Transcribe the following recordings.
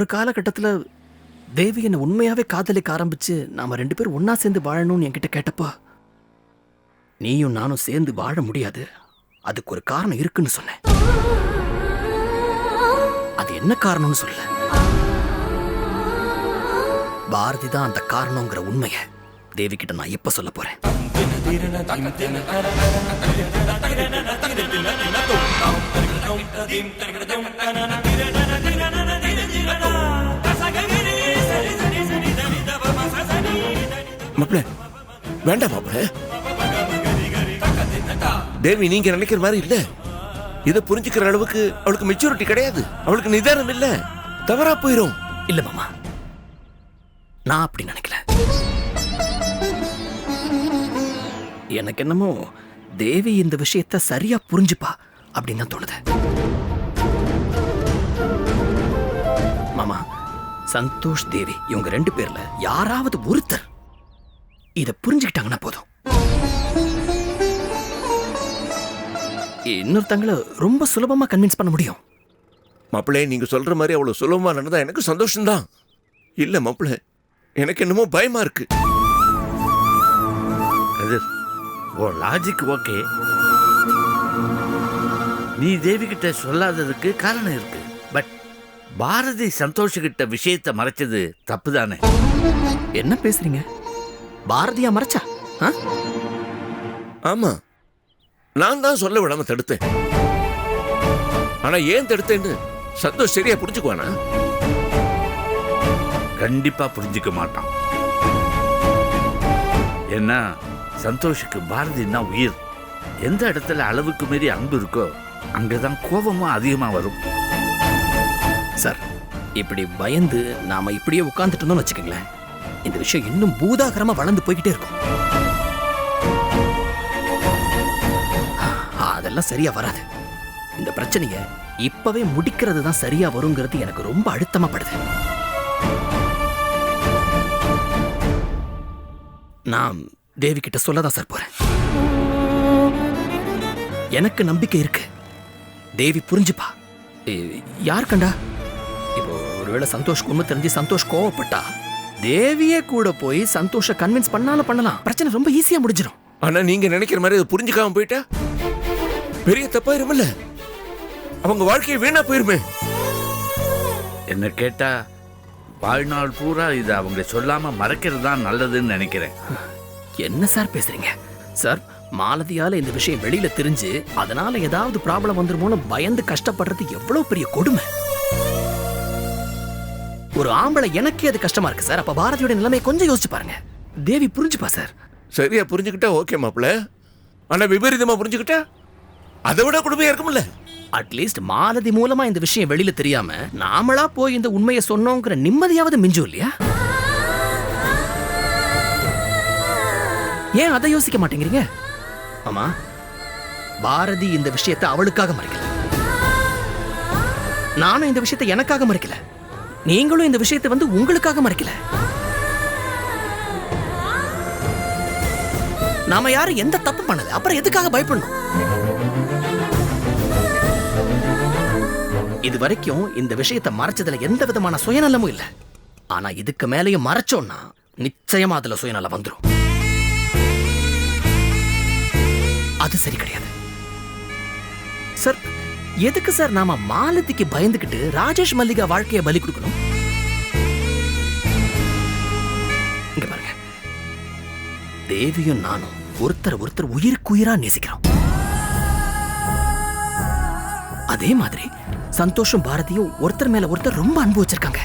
ஒரு காலகட்டத்துல தேவி என்னை உண்மையாவே காதலிக்க ஆரம்பிச்சு நாம ரெண்டு பேரும் ஒன்றா சேர்ந்து வாழணும்னு என்கிட்ட கேட்டப்போ நீயும் நானும் சேர்ந்து வாழ முடியாது அதுக்கு ஒரு காரணம் இருக்குன்னு சொன்னேன் அது என்ன காரணம்னு சொல்ல பாரதி தான் அந்த காரணங்கிற உண்மையை தேவி கிட்ட நான் எப்ப சொல்ல போறேன் வேண்டாம் மாப்பிள. தேவி நீங்க நினைக்கிற மாதிரி இல்ல. இதை புரிஞ்சுக்கிற அளவுக்கு அவளுக்கு மெச்சூரிட்டி கிடையாது. அவளுக்கு நிதானம் இல்ல. தவறா போயிரும். இல்ல மாமா. நான் அப்படி நினைக்கல. எனக்கு என்னமோ தேவி இந்த விஷயத்த சரியா புரிஞ்சுப்பா அப்படின்னு தான் தோணுது. மாமா சந்தோஷ் தேவி இவங்க ரெண்டு பேர்ல யாராவது ஒருத்தர் இத புரிஞ்சுக்கிட்டாங்கன்னா போதும். இன்னொருத்தங்கள ரொம்ப சுலபமா கன்வின்ஸ் பண்ண முடியும். மாப்பிள்ளை நீங்க சொல்ற மாதிரி அவ்வளவு சுலபமா நடந்தா எனக்கு சந்தோஷம்தான். இல்ல மாப்பிள்ளை எனக்கு என்னமோ பயமா இருக்கு. கதிர் ஓ லாஜிக் ஓகே நீ தேவி கிட்ட சொல்லாததுக்கு காரணம் இருக்கு. பட் பாரதி சந்தோஷ் கிட்ட விஷயத்தை மறைச்சது தப்பு தானே என்ன பேசுறீங்க? பாரதியா மறைச்சா? ஆமா. நான் தான் சொல்ல விடாம தடுத்தேன். ஆனா ஏன் தடுத்தேன்னு சந்தோஷ் சரியா புரிஞ்சுக்குவானா? கண்டிப்பா புரிஞ்சுக்க மாட்டான். ஏன்னா சந்தோஷுக்கு பாரதின்னா உயிர். எந்த இடத்துல அளவுக்கு மீறி அன்பு இருக்கோ அங்கதான் கோபமும் அதிகமா வரும். சார் இப்படி பயந்து நாம இப்படியே உட்கார்ந்துட்டு இருந்தோம்னு வச்சுக்கோங்களேன். இந்த விஷயம் இன்னும் பூதாகரமா வளர்ந்து போய்கிட்டே இருக்கும். அதெல்லாம் சரியா வராது. இந்த பிரச்சனைய இப்பவே முடிக்கிறது தான் சரியா வருங்கிறது எனக்கு ரொம்ப அழுத்தமா படுது. நான் தேவி கிட்ட சொல்லதான் சார் போறேன். எனக்கு நம்பிக்கை இருக்கு. தேவி புரிஞ்சுப்பா. யார் கண்டா? இப்போ ஒருவேளை சந்தோஷ் உண்மை தெரிஞ்சு சந்தோஷ் கோவப்பட்டா? தேவியே கூட போய் சந்தோஷ கன்வின்ஸ் பண்ணாலும் பண்ணலாம். பிரச்சனை ரொம்ப ஈஸியா முடிஞ்சிடும் ஆனா நீங்க நினைக்கிற மாதிரி அதை புரிஞ்சுக்காம போயிட்டா? பெரிய தப்பாயிருமில்ல அவங்க வாழ்க்கையை வீணா போயிருமே. என்ன கேட்டா வாழ்நாள் பூரா இதை அவங்க சொல்லாம மறைக்கிறது தான் நல்லதுன்னு நினைக்கிறேன். என்ன சார் பேசுறீங்க? சார் மாலதியால இந்த விஷயம் வெளியில தெரிஞ்சு அதனால ஏதாவது ப்ராப்ளம் வந்துருமோன்னு பயந்து கஷ்டப்படுறது எவ்வளவு பெரிய கொடுமை? ஒரு ஆம்பளை எனக்கே அது கஷ்டமா இருக்கு சார். அப்ப பாரதியோட நிலைமையை கொஞ்சம் யோசிச்சு பாருங்க. தேவி புரிஞ்சுப்பா சார். சரியா புரிஞ்சுக்கிட்டா ஓகே மாப்பிள ஆனா விபரீதமா புரிஞ்சுக்கிட்டா அதை விட கொடுமையா இருக்கும்ல. அட்லீஸ்ட் மாலதி மூலமா இந்த விஷயம் வெளியில தெரியாம நாமளா போய் இந்த உண்மையை சொன்னோங்கிற நிம்மதியாவது மிஞ்சும் இல்லையா? ஏன் அதை யோசிக்க மாட்டேங்கிறீங்க? ஆமா. பாரதி இந்த விஷயத்தை அவளுக்காக மறைக்கல. நானும் இந்த விஷயத்தை எனக்காக மறைக்கல. நீங்களும் இந்த விஷயத்தை வந்து உங்களுக்காக மறைக்கல. நாம யாரும் எந்த தப்பு பண்ணல. அப்புறம் எதுக்காக பயப்படணும்? இது வரைக்கும் இந்த விஷயத்தை மறைச்சதுல எந்த விதமான சுயநலமும் இல்ல. ஆனா இதுக்கு மேலேயும் மறைச்சோம்னா நிச்சயமா அதுல சுயநலம் வந்துரும். அது சரி கிடையாது. எதுக்கு சார் நாம மாலத்திக்கு பயந்துகிட்டு ராஜேஷ் மல்லிகா வாழ்க்கையை பலி கொடுக்கணும்? இங்க பாருங்க. தேவியும் நானும் ஒருத்தர் ஒருத்தர் உயிருக்குயிரா நேசிக்கிறோம். அதே மாதிரி சந்தோஷம் பாரதியும் ஒருத்தர் மேல ஒருத்தர் ரொம்ப அன்பு வச்சிருக்காங்க.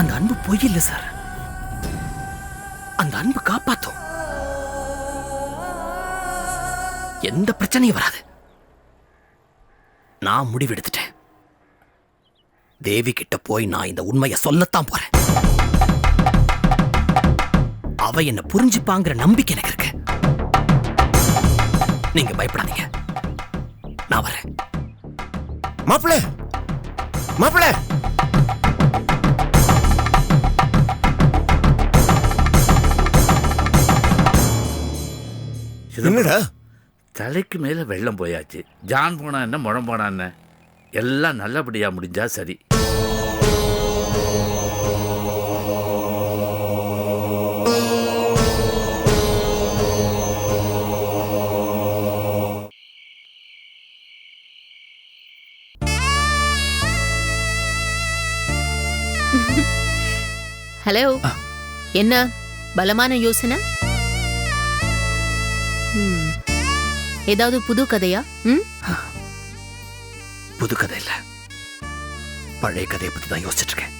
அந்த அன்பு பொய் இல்ல சார். அந்த அன்பு காப்பாத்தும். எந்த பிரச்சனையும் வராது. நான் முடிவெடுத்துட்டேன். தேவி கிட்ட போய் நான் இந்த உண்மையை சொல்லத்தான் போறேன். அவ என்ன புரிஞ்சுப்பாங்கிற நம்பிக்கை எனக்கு இருக்கு. நீங்க பயப்படாதீங்க. நான் வரேன். மாப்பிள! மாப்பிள! என்னடா? தலைக்கு மேல வெள்ளம் போயாச்சு. ஜான் போனா என்ன முழம் போனா என்ன? எல்லாம் நல்லபடியா முடிஞ்சா சரி. ஹலோ. என்ன பலமான யோசனை. ஏதாவது புது கதையா? ம்? புது கதை இல்ல. பழைய கதையை பத்தி தான் யோசிச்சுட்டு இருக்கேன்.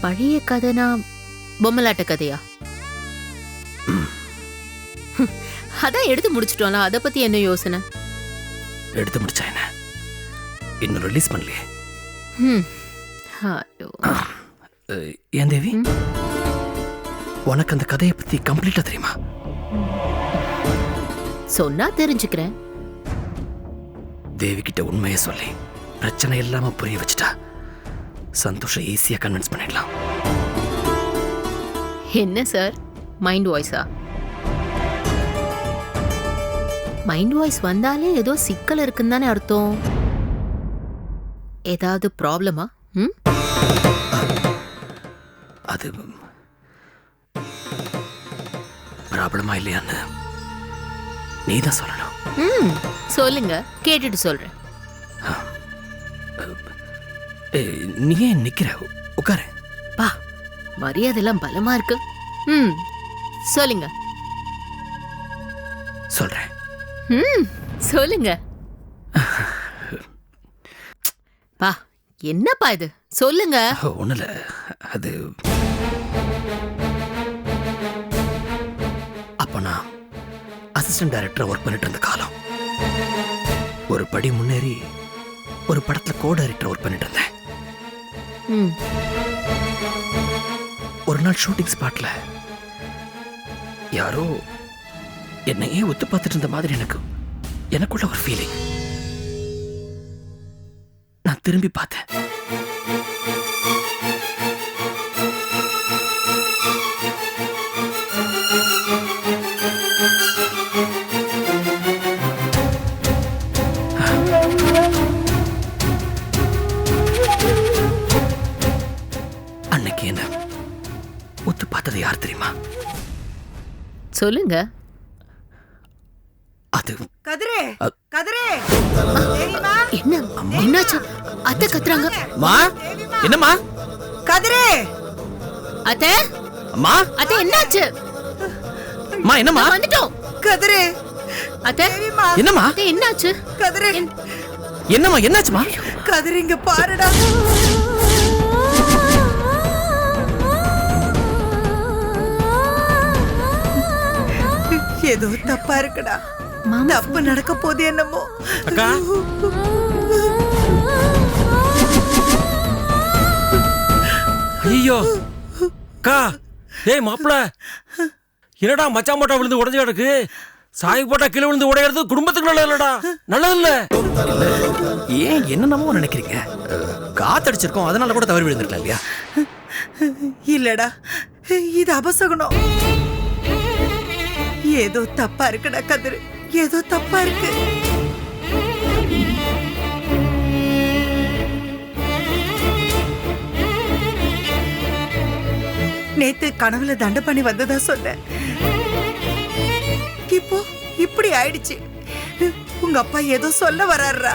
பழைய கதைனா பொம்மலாட்ட கதையா? அதான் எடுத்து முடிச்சிட்டோம்ல அதை பத்தி என்ன யோசனை? எடுத்து முடிச்சா என்ன? இன்னும் ரிலீஸ் பண்ணலையே. ம். ஐயோ. அஹ், ஏன் தேவி. உனக்கு அந்த கதையை பத்தி கம்ப்ளீட்டா தெரியுமா? சொன்னா தெரிஞ்சுக்கிறேன். தேவி கிட்ட உண்மையை சொல்லி பிரச்சனை இல்லாம புரிய வச்சுட்டா சந்தோஷம் ஈஸியா கன்வின்ஸ் பண்ணிடலாம். என்ன சார் மைண்ட் வாய்ஸா மைண்ட் வாய்ஸ் வந்தாலே ஏதோ சிக்கல் இருக்குன்னு தானே அர்த்தம். ஏதாவது ப்ராப்ளமா ம்? அது ப்ராப்ளமா இல்லையான்னு நீ தான் சொல்லணும். ம் சொல்லுங்க. கேட்டுட்டு சொல்றேன். நீ ஏன் நிக்கிற? உட்காரு. பா மரியாதை எல்லாம் பலமா இருக்கு. ம் சொல்லுங்க. சொல்றேன். ம் சொல்லுங்க. பா என்னப்பா இது? சொல்லுங்க. இல்லை அது அசிஸ்டன்ட் டைரக்டராக ஒர்க் பண்ணிட்டு இருந்த காலம். ஒரு படி முன்னேறி ஒரு படத்தில் கோ டைரக்டர் ஒர்க் பண்ணிட்டு இருந்தேன். ஒரு நாள் ஷூட்டிங் ஸ்பாட்ல யாரோ என்னையே ஒத்து பார்த்துட்டு இருந்த மாதிரி எனக்கு எனக்குள்ள ஒரு ஃபீலிங் நான் திரும்பி பார்த்தேன். என்ன? ஒத்து பார்த்தது யார் தெரியுமா? சொல்லுங்க. அது கதிரே கதிரே. என்ன என்னாச்சு? அத்தை கத்துறாங்க. மா என்னம்மா? கதிரே. அத்தை? அம்மா. அத்தை என்னாச்சு? அம்மா என்னம்மா? வந்துட்டோம். கதிரே. அத்தை? என்னம்மா? அத்தை என்னாச்சு? கதிரே. என்னம்மா என்னாச்சுமா கதிரே இங்க பாருடா. ஏதோ தப்பா இருக்குடா. தப்பு நடக்க போது என்னமோ. அக்கா. ஐயோ. அக்கா. டேய் மாப்பிள. என்னடா மச்சான் போட்டா விழுந்து உடஞ்சு கிடக்கு? சாய் போட்டா கீழே விழுந்து உடையிறது குடும்பத்துக்கு நல்லது இல்லடா நல்லது இல்ல ஏன் என்னென்னமோ நினைக்கிறீங்க? காத்தடிச்சிருக்கோம் அதனால கூட தவறி விழுந்திருக்கலாம் இல்லையா? இல்லடா. இது அபசகுணம். ஏதோ தப்பா இருக்குடா கதிரு. ஏதோ தப்பா இருக்கு. நேத்து கனவுல தண்டை பண்ணி வந்ததா சொன்ன. இப்போ இப்படி ஆயிடுச்சு. உங்க அப்பா ஏதோ சொல்ல வர்றாருடா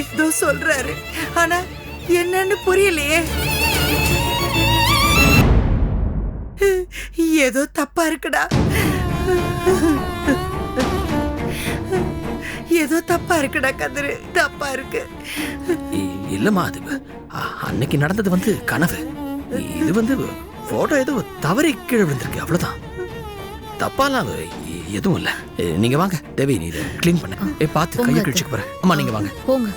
ஏதோ சொல்றாரு. ஆனா என்னன்னு புரியலையே. ஏதோ தப்பா இருக்குடா. ஏதோ தப்பா இருக்குடா கதிரு. தப்பா இருக்கு. இல்லம்மா அது. அன்னைக்கு நடந்தது வந்து கனவு. இது வந்து போட்டோ ஏதோ தவறி கீழே விழுந்திருக்கு அவ்வளவுதான். தப்பாலாம் எதுவும் இல்ல. நீங்க வாங்க. தேவி நீ இதை க்ளீன் பண்ண. ஏ பார்த்து கையை கிழிச்சுக்க போறேன். அம்மா நீங்க வாங்க. போங்க.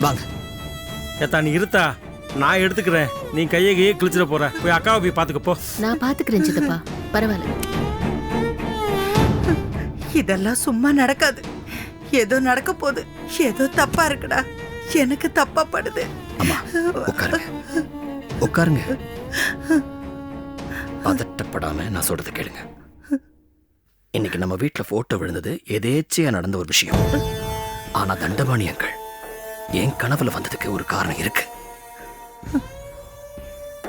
வாங்க. ஏத்தா நீ இருத்தா. நான் எடுத்துக்கிறேன். நீ கையை கையை கிழிச்சிட போற. போய் அக்காவை போய் பாத்துக்க போ. நான் பாத்துக்கிறேன் சித்தப்பா. பரவாயில்ல. இதெல்லாம் சும்மா நடக்காது. ஏதோ நடக்க போகுது. ஏதோ தப்பா இருக்குடா. எனக்கு தப்பா படுது. அம்மா உட்காருங்க. உட்காருங்க. பதட்டப்படாம நான் சொல்றதை கேளுங்க. இன்னைக்கு நம்ம வீட்ல போட்டோ விழுந்தது எதேச்சையா நடந்த ஒரு விஷயம். ஆனா தண்டபாணி அங்கிள் என் கனவுல வந்ததுக்கு ஒரு காரணம் இருக்கு.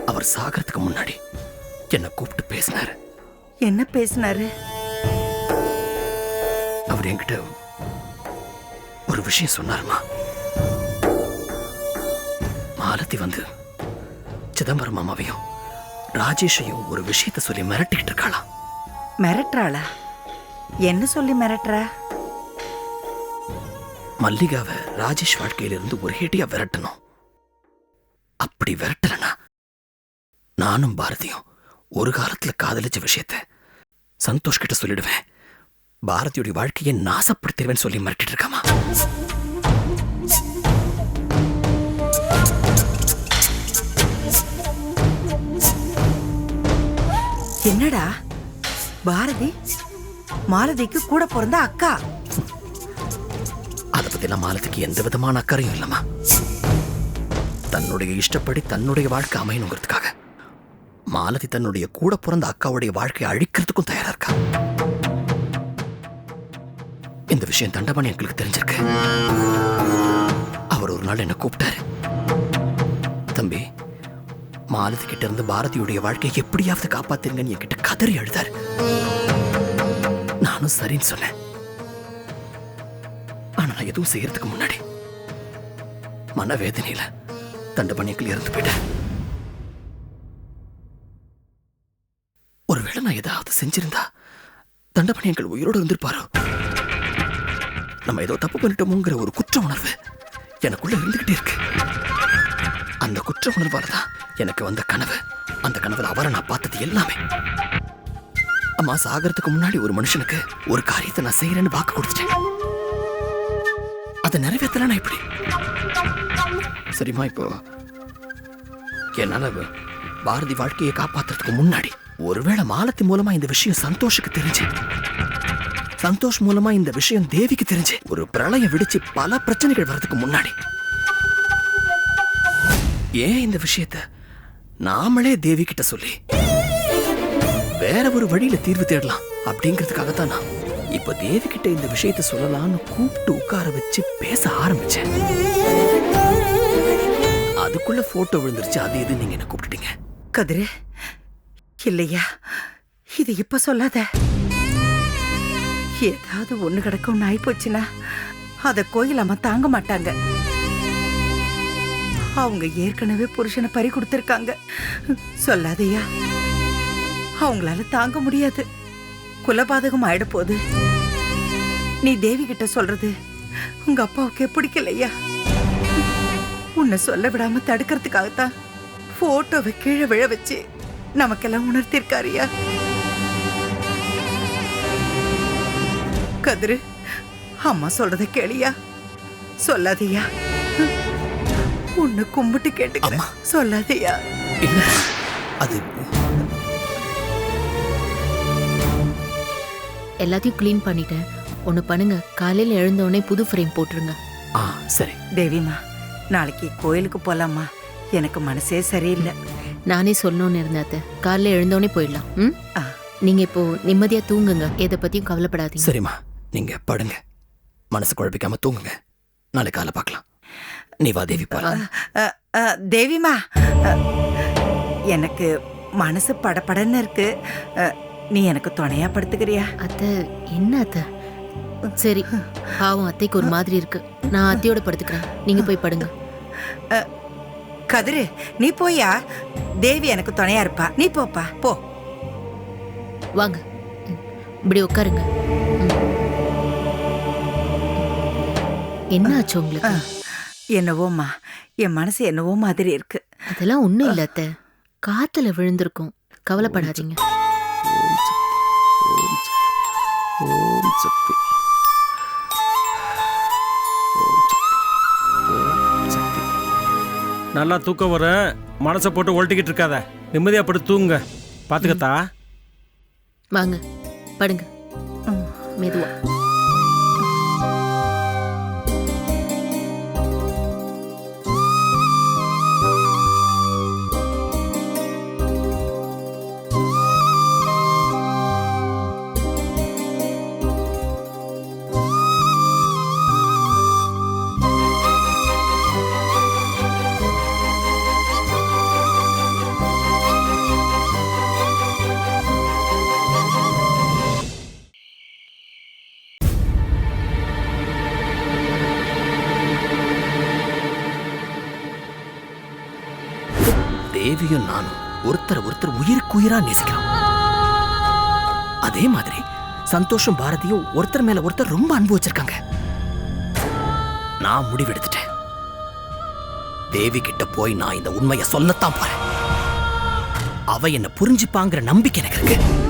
அவர் சாகறதுக்கு முன்னாடி என்னை கூப்பிட்டு பேசினாரு. என்ன பேசினாரு? அவர் என்கிட்ட ஒரு விஷயம் சொன்னாருமா? மாலதி வந்து சிதம்பரம் மாமாவையும் ராஜேஷையும் ஒரு விஷயத்த சொல்லி மிரட்டிக்கிட்டு இருக்காளாம். மிரட்டுறாளா? என்ன சொல்லி மிரட்டுறா? மல்லிகாவை ராஜேஷ் வாழ்க்கையிலிருந்து ஒரு ஹேட்டியா விரட்டணும். அப்படி விரட்டலனா? நானும் பாரதியும் ஒரு காலத்துல காதலிச்ச விஷயத்த சந்தோஷ் கிட்ட சொல்லிடுவேன். பாரதியுடைய வாழ்க்கையை நாசப்படுத்திடுவேன்னு சொல்லி மிரட்டிட்டு இருக்காமா? என்னடா? பாரதி? மாலதிக்கு கூட பிறந்த அக்கா? அதை மாலத்துக்கு எந்த விதமான அக்கறையும் இல்லம்மா. தன்னுடைய இஷ்டப்படி தன்னுடைய வாழ்க்கை அமையணுங்கிறதுக்காக. மாலதி தன்னுடைய கூட பிறந்த அக்காவுடைய வாழ்க்கையை அழிக்கிறதுக்கும் தயாரா இருக்கா? இந்த விஷயம் தண்டபாணி எங்களுக்கு தெரிஞ்சிருக்கு. அவர் ஒரு நாள் என்ன கூப்பிட்டாரு. தம்பி மாலதி கிட்ட இருந்து பாரதியுடைய வாழ்க்கையை எப்படியாவது காப்பாத்துங்கன்னு என்கிட்ட கதறி அழுதாரு. நானும் சரின்னு சொன்னேன். நான் எதுவும் செய்யறதுக்கு முன்னாடி மனவேதனையில பண்ணிக்கல இறந்து போயிட்டேன். ஒருவேளை நான் ஏதாவது செஞ்சிருந்தா தண்டபணியங்கள் உயிரோடு இருந்திருப்பாரோ? நம்ம ஏதோ தப்பு பண்ணிட்டோமோங்கிற ஒரு குற்ற உணர்வு எனக்குள்ள இருந்துகிட்டே இருக்கு. அந்த குற்ற உணர்வால தான் எனக்கு வந்த கனவு அந்த கனவுல அவரை நான் பார்த்தது எல்லாமே. அம்மா சாகறதுக்கு முன்னாடி ஒரு மனுஷனுக்கு ஒரு காரியத்தை நான் செய்யறேன்னு வாக்கு கொடுத்துட்டேன். அதை நிறைவேற்றலாம் எப்படி? சரிம்மா இப்போ என்னால பாரதி வாழ்க்கையை காப்பாத்துறதுக்கு முன்னாடி ஒருவேளை மாலத்தி மூலமா இந்த விஷயம் சந்தோஷுக்கு தெரிஞ்சு சந்தோஷ் மூலமா இந்த விஷயம் தேவிக்கு தெரிஞ்சு ஒரு பிரளயம் விடிச்சு பல பிரச்சனைகள் வர்றதுக்கு முன்னாடி ஏன் இந்த விஷயத்த நாமளே தேவி கிட்ட சொல்லி வேற ஒரு வழியில தீர்வு தேடலாம் அப்படிங்கிறதுக்காகத்தான் நான் இப்ப தேவி கிட்ட இந்த விஷயத்த சொல்லலாம்னு கூப்பிட்டு உட்கார வச்சு பேச ஆரம்பிச்சேன். அதுக்குள்ள போட்டோ விழுந்துருச்சு. அது இது நீங்க என்ன கூப்பிட்டுட்டீங்க? கதிரு இல்லையா? இது இப்ப சொல்லாத. ஏதாவது ஒண்ணு கிடக்கும் நாய் போச்சுன்னா அத கோயில் அம்மா தாங்க மாட்டாங்க. அவங்க ஏற்கனவே புருஷனை பறி கொடுத்துருக்காங்க. சொல்லாதையா? அவங்களால தாங்க முடியாது. குலபாதகம் ஆயிட போகுது நீ தேவி கிட்ட சொல்றது உங்க அப்பாவுக்கு பிடிக்கலையா? உன்னை சொல்ல விடாம தடுக்கிறதுக்காகத்தான் போட்டோவை கீழே விழ வச்சு நமக்கெல்லாம் உணர்த்திருக்காருயா? கதிரு அம்மா சொல்றத கேளியா? சொல்லாதயா? உன்னை கும்பிட்டு கேட்டுக்கிறேன். அம்மா. சொல்லாதயா? இல்ல அது எல்லாத்தையும் க்ளீன் பண்ணிட்டேன். ஒன்று பண்ணுங்க. காலையில் எழுந்தோடனே புது ஃப்ரேம் போட்டுருங்க. ஆ சரி. தேவிமா நாளைக்கு கோயிலுக்கு போலாமா? எனக்கு மனசே சரியில்லை. நானே சொல்லணும்னு இருந்தேன் அத்தை. காலையில் எழுந்தோடனே போயிடலாம். ம்? ஆ. நீங்க இப்போ நிம்மதியா தூங்குங்க. எதை பத்தியும் கவலைப்படாதீங்க. சரிம்மா. நீங்க படுங்க. மனசு குழப்பிக்காம தூங்குங்க. நாளை காலை பார்க்கலாம். நீ வா தேவி அ, அ, தேவிமா. அ, எனக்கு மனசு படபடன்னு இருக்கு. அ, நீ எனக்கு துணையா படுத்துக்கிறியா? அத்தை என்ன அத்தை? சரி. பாவம் அத்தைக்கு ஒரு மாதிரி இருக்கு. நான் அத்தையோட படுத்துக்கிறேன். நீங்க போய் படுங்க. கதிரு நீ போயா தேவி எனக்கு துணையா இருப்பா. நீ போப்பா. போ. வாங்க. இப்படி உட்காருங்க. என்ன ஆச்சு உங்களுக்கு என்னவோம்மா. என் மனசு என்னவோ மாதிரி இருக்கு. அதெல்லாம் ஒண்ணும் இல்ல அத்தை. காத்துல விழுந்திருக்கும். கவலைப்படாதீங்க. ஓம் சக்தி. ஓம் நல்லா தூக்கம் வர மனசை போட்டு ஒழட்டிக்கிட்டு இருக்காத. நிம்மதியா படுத்து தூங்குங்க. பாத்துக்கத்தா? வாங்க படுங்க. ம். தேவியும் நானும் ஒருத்தர் ஒருத்தர் உயிருக்கு உயிரா நேசிக்கிறோம். அதே மாதிரி சந்தோஷம் பாரதியும் ஒருத்தர் மேல ஒருத்தர் ரொம்ப அன்பு வச்சிருக்காங்க. நான் முடிவெடுத்துட்டேன். தேவி கிட்ட போய் நான் இந்த உண்மையை சொல்லத்தான் போறேன். அவ என்ன புரிஞ்சுப்பாங்கிற நம்பிக்கை எனக்கு இருக்கு.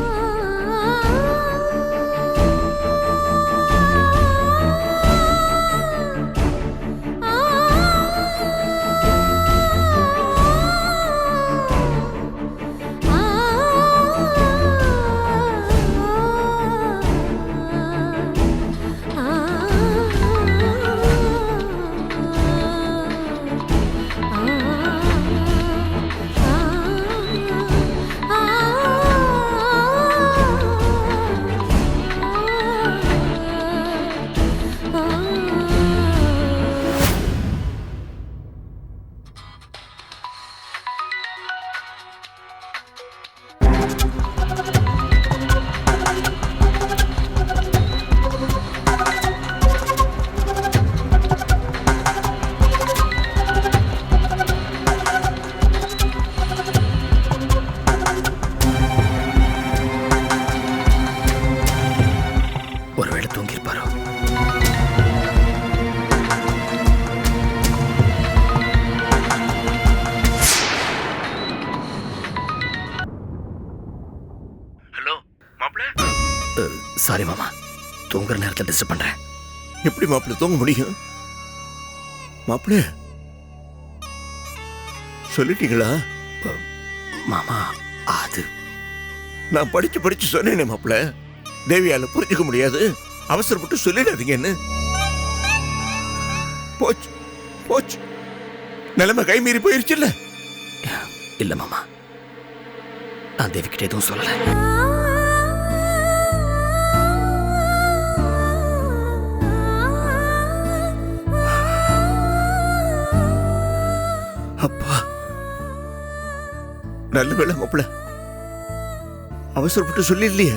நேரத்தில் டிஸ்டர்ப் பண்றேன். எப்படி மாப்பிள்ள தூங்க முடியும்? மாப்பிள்ள சொல்லிட்டீங்களா? மாமா அது. நான் படிச்சு படிச்சு சொன்னேனே மாப்பிள்ள தேவியால புரிஞ்சுக்க முடியாது. அவசரப்பட்டு சொல்லிடாதீங்கன்னு. போச்சு போச்சு. நிலைமை கை மீறி போயிருச்சுல்ல. இல்ல மாமா நான் தேவி கிட்ட எதுவும் சொல்லல. நல்ல வேலை மாப்பிள்ள அவசரப்பட்டு சொல்லிடலையே.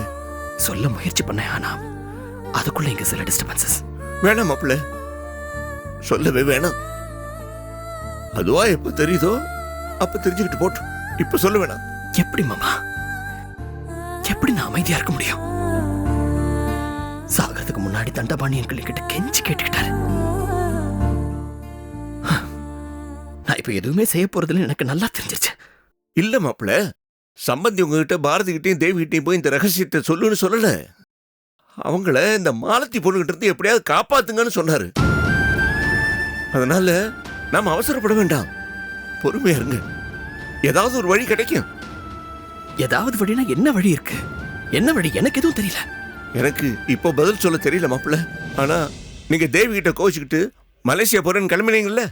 சொல்ல முயற்சி பண்ணேன் ஆனா. அதுக்குள்ள இங்க சில டிஸ்டர்பன்சஸ் வேணாம் மாப்பிள்ள சொல்லவே வேணாம். அதுவா எப்ப தெரியுதோ அப்ப தெரிஞ்சுக்கிட்டு போட்டு. இப்ப சொல்ல வேணாம். எப்படி மாமா? எப்படி நான் அமைதியா இருக்க முடியும்? சாகிறதுக்கு முன்னாடி தண்டபாணி என் கிட்ட கெஞ்சி கேட்டுக்கிட்டாரு. நான் இப்ப எதுவுமே செய்ய போறதுன்னு எனக்கு நல்லா தெரிஞ்சிருச்சு. இல்ல மாப்பிள்ள சம்பந்தி உங்ககிட்ட பாரதி கிட்டையும் தேவி கிட்டையும் போய் இந்த ரகசியத்தை சொல்லுன்னு சொல்லல. அவங்கள இந்த மாலத்தி பொண்ணுகிட்ட இருந்து எப்படியாவது காப்பாத்துங்கன்னு சொன்னாரு. அதனால நாம அவசரப்பட வேண்டாம். பொறுமையா இருங்க. ஏதாவது ஒரு வழி கிடைக்கும். ஏதாவது வழினா என்ன வழி இருக்கு? என்ன வழி? எனக்கு எதுவும் தெரியல. எனக்கு இப்போ பதில் சொல்ல தெரியல மாப்பிள்ள ஆனா நீங்க தேவி கிட்ட கோச்சிக்கிட்டு மலேசியா போறேன்னு கிளம்பினீங்கல்ல?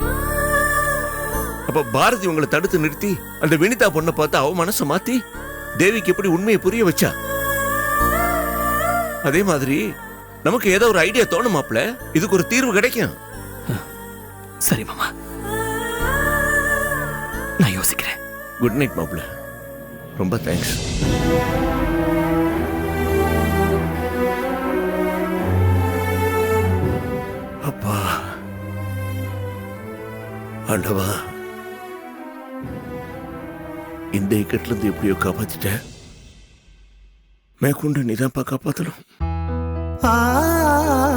அப்ப பாரதி உங்களை தடுத்து நிறுத்தி அந்த வினிதா பொண்ணை பார்த்து அவ மனசை மாத்தி தேவிக்கு எப்படி உண்மையை புரிய வச்சா? அதே மாதிரி நமக்கு ஏதோ ஒரு ஐடியா தோணும் மாப்பிள்ள. இதுக்கு ஒரு தீர்வு கிடைக்கும். சரி மாமா. நான் யோசிக்கிறேன். குட் நைட் மாப்பிள்ள. ரொம்ப தேங்க்ஸ் அப்பா. ஆண்டவா. இந்த இக்கட்ல இருந்து எப்படியோ காப்பாத்திட்ட மேற்கொண்டு நீதான்ப்பா காப்பாத்தணும் பொம்மலாட்டம்